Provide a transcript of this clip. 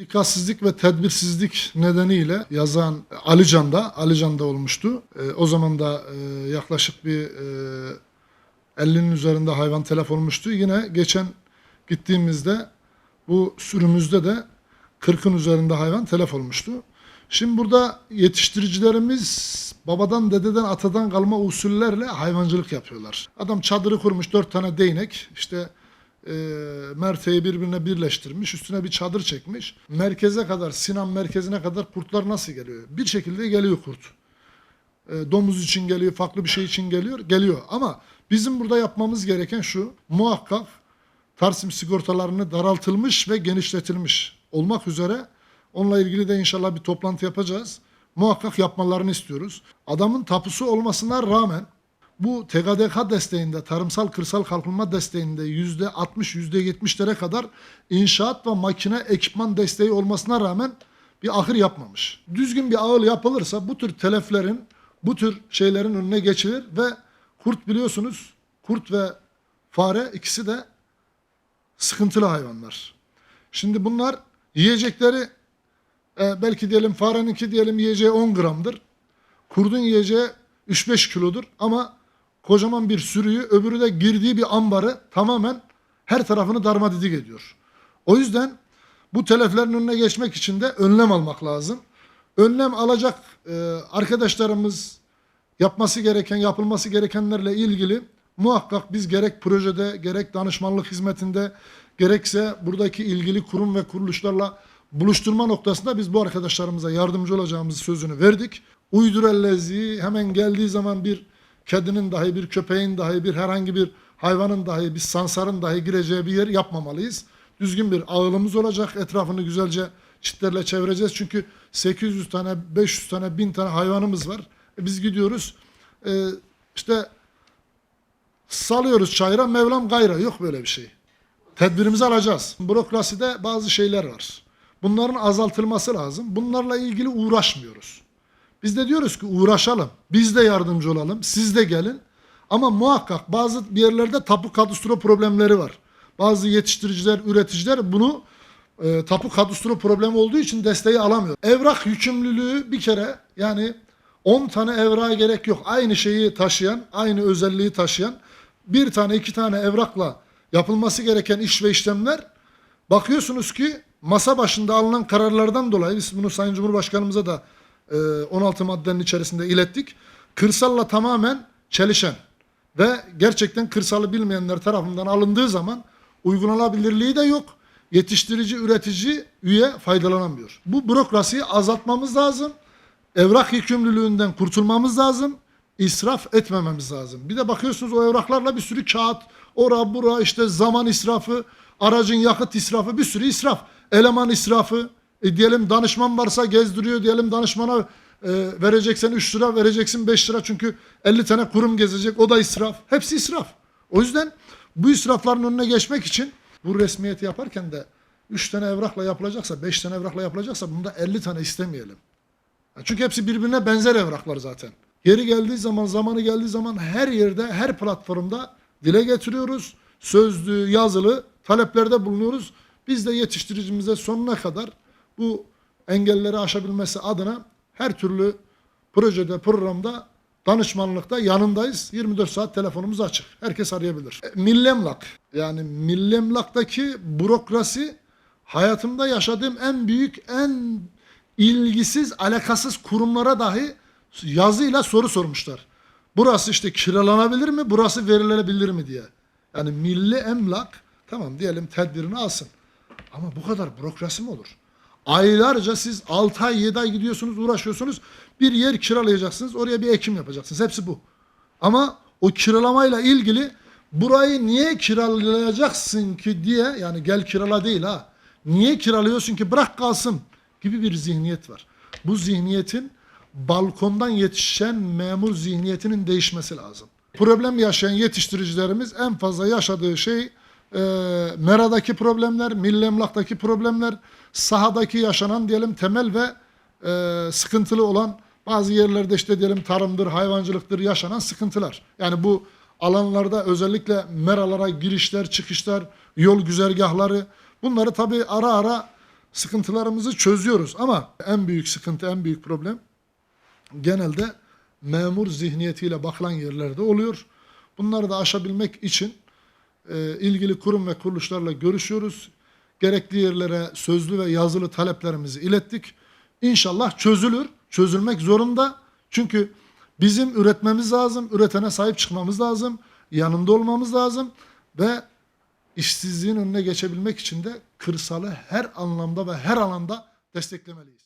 Dikkatsizlik ve tedbirsizlik nedeniyle yazan Alican'da, Alican'da olmuştu. E, o zaman da e, yaklaşık bir e, 50'nin üzerinde hayvan telef olmuştu. Yine geçen gittiğimizde bu sürümüzde de 40'ın üzerinde hayvan telef olmuştu. Şimdi burada yetiştiricilerimiz babadan, dededen, atadan kalma usullerle hayvancılık yapıyorlar. Adam çadırı kurmuş dört tane değnek, işte e, merteği birbirine birleştirmiş, üstüne bir çadır çekmiş. Merkeze kadar, Sinan merkezine kadar kurtlar nasıl geliyor? Bir şekilde geliyor kurt. E, domuz için geliyor, farklı bir şey için geliyor, geliyor. Ama bizim burada yapmamız gereken şu, muhakkak Tarsim sigortalarını daraltılmış ve genişletilmiş olmak üzere onunla ilgili de inşallah bir toplantı yapacağız. Muhakkak yapmalarını istiyoruz. Adamın tapusu olmasına rağmen bu TGDK desteğinde, tarımsal kırsal kalkınma desteğinde yüzde 60, yüzde 70'lere kadar inşaat ve makine ekipman desteği olmasına rağmen bir ahır yapmamış. Düzgün bir ağıl yapılırsa bu tür teleflerin, bu tür şeylerin önüne geçilir ve kurt biliyorsunuz, kurt ve fare ikisi de sıkıntılı hayvanlar. Şimdi bunlar yiyecekleri e, belki diyelim fareninki diyelim yiyeceği 10 gramdır. Kurdun yiyeceği 3-5 kilodur ama kocaman bir sürüyü öbürü de girdiği bir ambarı tamamen her tarafını darmadağın ediyor. O yüzden bu teleflerin önüne geçmek için de önlem almak lazım. Önlem alacak e, arkadaşlarımız yapması gereken, yapılması gerekenlerle ilgili muhakkak biz gerek projede, gerek danışmanlık hizmetinde, gerekse buradaki ilgili kurum ve kuruluşlarla buluşturma noktasında biz bu arkadaşlarımıza yardımcı olacağımız sözünü verdik. Uydurellezi hemen geldiği zaman bir kedinin dahi, bir köpeğin dahi, bir herhangi bir hayvanın dahi, bir sansarın dahi gireceği bir yer yapmamalıyız. Düzgün bir ağılımız olacak. Etrafını güzelce çitlerle çevireceğiz. Çünkü 800 tane, 500 tane, 1000 tane hayvanımız var. E biz gidiyoruz. e, işte salıyoruz çayıra, Mevlam gayra. Yok böyle bir şey. Tedbirimizi alacağız. Bürokraside bazı şeyler var. Bunların azaltılması lazım. Bunlarla ilgili uğraşmıyoruz. Biz de diyoruz ki uğraşalım. Biz de yardımcı olalım. Siz de gelin. Ama muhakkak bazı bir yerlerde tapu kadastro problemleri var. Bazı yetiştiriciler, üreticiler bunu e, tapu kadastro problemi olduğu için desteği alamıyor. Evrak yükümlülüğü bir kere yani 10 tane evrağa gerek yok. Aynı şeyi taşıyan, aynı özelliği taşıyan bir tane iki tane evrakla yapılması gereken iş ve işlemler bakıyorsunuz ki masa başında alınan kararlardan dolayı biz bunu Sayın Cumhurbaşkanımıza da 16 maddenin içerisinde ilettik. Kırsalla tamamen çelişen ve gerçekten kırsalı bilmeyenler tarafından alındığı zaman uygulanabilirliği de yok. Yetiştirici, üretici, üye faydalanamıyor. Bu bürokrasiyi azaltmamız lazım. Evrak yükümlülüğünden kurtulmamız lazım. İsraf etmememiz lazım. Bir de bakıyorsunuz o evraklarla bir sürü kağıt, ora bura işte zaman israfı, aracın yakıt israfı, bir sürü israf. Eleman israfı, e diyelim danışman varsa gezdiriyor diyelim danışmana e, vereceksen 3 lira vereceksin 5 lira çünkü 50 tane kurum gezecek o da israf. Hepsi israf. O yüzden bu israfların önüne geçmek için bu resmiyeti yaparken de 3 tane evrakla yapılacaksa 5 tane evrakla yapılacaksa bunda 50 tane istemeyelim. Çünkü hepsi birbirine benzer evraklar zaten. Yeri geldiği zaman, zamanı geldiği zaman her yerde, her platformda dile getiriyoruz. Sözlü, yazılı taleplerde bulunuyoruz. Biz de yetiştiricimize sonuna kadar bu engelleri aşabilmesi adına her türlü projede, programda, danışmanlıkta yanındayız. 24 saat telefonumuz açık. Herkes arayabilir. E, Millemlak. Yani Millemlak'taki bürokrasi hayatımda yaşadığım en büyük, en ilgisiz, alakasız kurumlara dahi yazıyla soru sormuşlar. Burası işte kiralanabilir mi, burası verilebilir mi diye. Yani milli emlak tamam diyelim tedbirini alsın. Ama bu kadar bürokrasi mi olur? Aylarca siz 6 ay 7 ay gidiyorsunuz uğraşıyorsunuz. Bir yer kiralayacaksınız oraya bir ekim yapacaksınız. Hepsi bu. Ama o kiralamayla ilgili burayı niye kiralayacaksın ki diye yani gel kirala değil ha. Niye kiralıyorsun ki bırak kalsın gibi bir zihniyet var. Bu zihniyetin balkondan yetişen memur zihniyetinin değişmesi lazım. Problem yaşayan yetiştiricilerimiz en fazla yaşadığı şey e, meradaki problemler, milli emlaktaki problemler, sahadaki yaşanan diyelim temel ve e, sıkıntılı olan bazı yerlerde işte diyelim tarımdır, hayvancılıktır yaşanan sıkıntılar. Yani bu alanlarda özellikle meralara girişler, çıkışlar, yol güzergahları bunları tabii ara ara sıkıntılarımızı çözüyoruz ama en büyük sıkıntı, en büyük problem genelde memur zihniyetiyle bakılan yerlerde oluyor. Bunları da aşabilmek için e, ilgili kurum ve kuruluşlarla görüşüyoruz. Gerekli yerlere sözlü ve yazılı taleplerimizi ilettik. İnşallah çözülür. Çözülmek zorunda. Çünkü bizim üretmemiz lazım. Üretene sahip çıkmamız lazım. Yanında olmamız lazım. Ve işsizliğin önüne geçebilmek için de kırsalı her anlamda ve her alanda desteklemeliyiz.